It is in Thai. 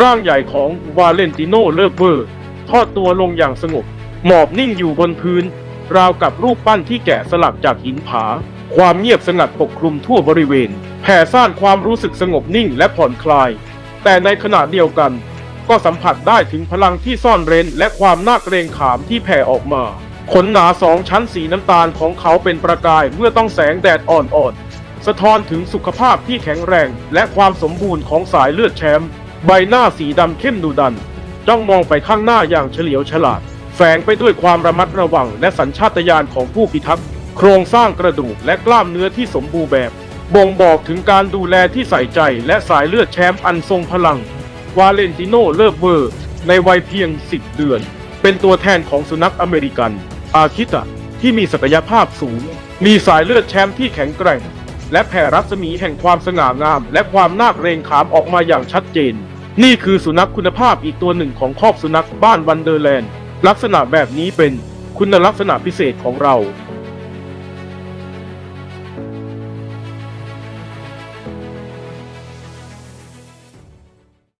ร่างใหญ่ของวาเลนติโนเลเวอร์ทอดตัวลงอย่างสงบ หมอบนิ่งอยู่บนพื้น ราวกับรูปปั้นที่แกะสลักจากหินผา ความเงียบสงัดปกคลุมทั่วบริเวณ แผ่ซ่านความรู้สึกสงบนิ่งและผ่อนคลาย แต่ในขณะเดียวกัน ก็สัมผัสได้ถึงพลังที่ซ่อนเร้น และความน่าเกรงขามที่แผ่ออกมาขนหนาสองชั้นสีน้ำตาลของเขาเป็นประกายเมื่อต้องแสงแดดอ่อนๆ สะท้อนถึงสุขภาพที่แข็งแรง และความสมบูรณ์ของสายเลือดแชมป์ ใบหน้าสีดำเข้มดุดัน จ้องมองไปข้างหน้าอย่างเฉลียวฉลาด แฝงไปด้วยความระมัดระวังและสัญชาตญาณของผู้พิทักษ์ โครงสร้างกระดูกและกล้ามเนื้อที่สมบูรณ์แบบ บ่งบอกถึงการดูแลที่ใส่ใจและสายเลือดแชมป์อันทรงพลัง วาเลนติโนเลเวอร์ ในวัยเพียง 10 เดือน เป็นตัวแทนของสุนัขอเมริกัน อาคิตะที่มีศักยภาพสูง มีสายเลือดแชมป์ที่แข็งแกร่งและแผ่รัศมีแห่งความสง่างาม และความน่าเกรงขามออกมาอย่างชัดเจน นี่คือสุนัขคุณภาพอีกตัวหนึ่งของครอบสุนัขบ้านวันเดอร์แลนด์ ลักษณะแบบนี้เป็นคุณลักษณะพิเศษของเรา